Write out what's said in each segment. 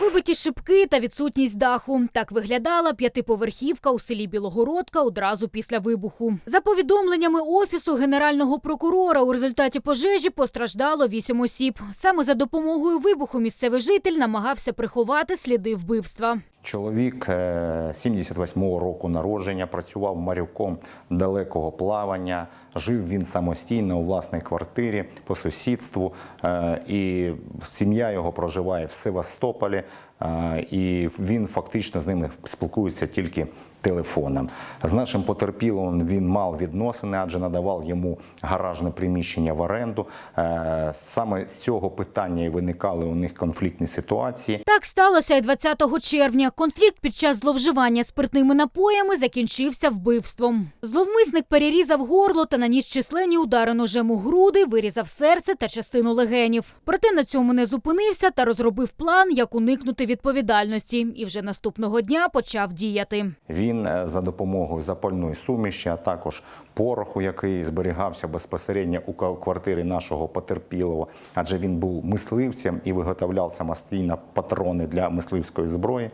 Вибиті шибки та відсутність даху. Так виглядала п'ятиповерхівка у селі Білогородка одразу після вибуху. За повідомленнями офісу генерального прокурора, у результаті пожежі постраждало вісім осіб. Саме за допомогою вибуху місцевий житель намагався приховати сліди вбивства. Чоловік е, 78-го року народження, працював моряком далекого плавання. Жив він самостійно у власній квартирі по сусідству. е, І сім'я його проживає в Севастополі. е, І він фактично з ними спілкується тільки телефоном. З нашим потерпілим він мав відносини, адже надавав йому гаражне приміщення в оренду. Е, Саме з цього питання і виникали у них конфліктні ситуації. Так сталося і 20 червня. Конфлікт під час зловживання спиртними напоями закінчився вбивством. Зловмисник перерізав горло та наніс численні удари ножем у груди, вирізав серце та частину легенів. Проте на цьому не зупинився та розробив план, як уникнути відповідальності. І вже наступного дня почав діяти. Він е, за допомогою запальної суміші, а також пороху, який зберігався безпосередньо у квартирі нашого потерпілого, адже він був мисливцем і виготовляв самостійно патрони для мисливської зброї.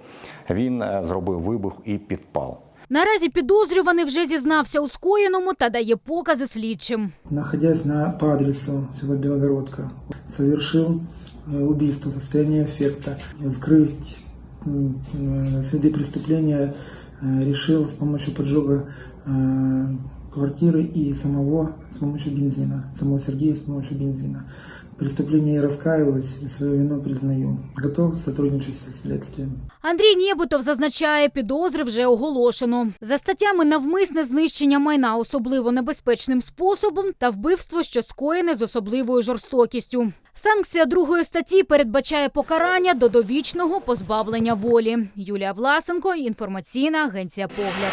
Він е, зробив вибух і підпал. Наразі підозрюваний вже зізнався у скоєному та дає покази слідчим. находясь на, по адресу село Белогородка, совершил э, убийство, состояние эффекта. Скрыть м, э, следы преступления э, решил с помощью поджога э, квартиры и самого с помощью бензина, самого Сергея с помощью бензина. Преступлении я раскаиваюсь и свою вину признаю. Готов сотрудничать со следствием. Андрій Нєбутов зазначає, підозри вже оголошено. За статтями навмисне знищення майна особливо небезпечним способом та вбивство, що скоєне з особливою жорстокістю. Санкція другої статті передбачає покарання до довічного позбавлення волі. Юлія Власенко, інформаційна агенція Погляд.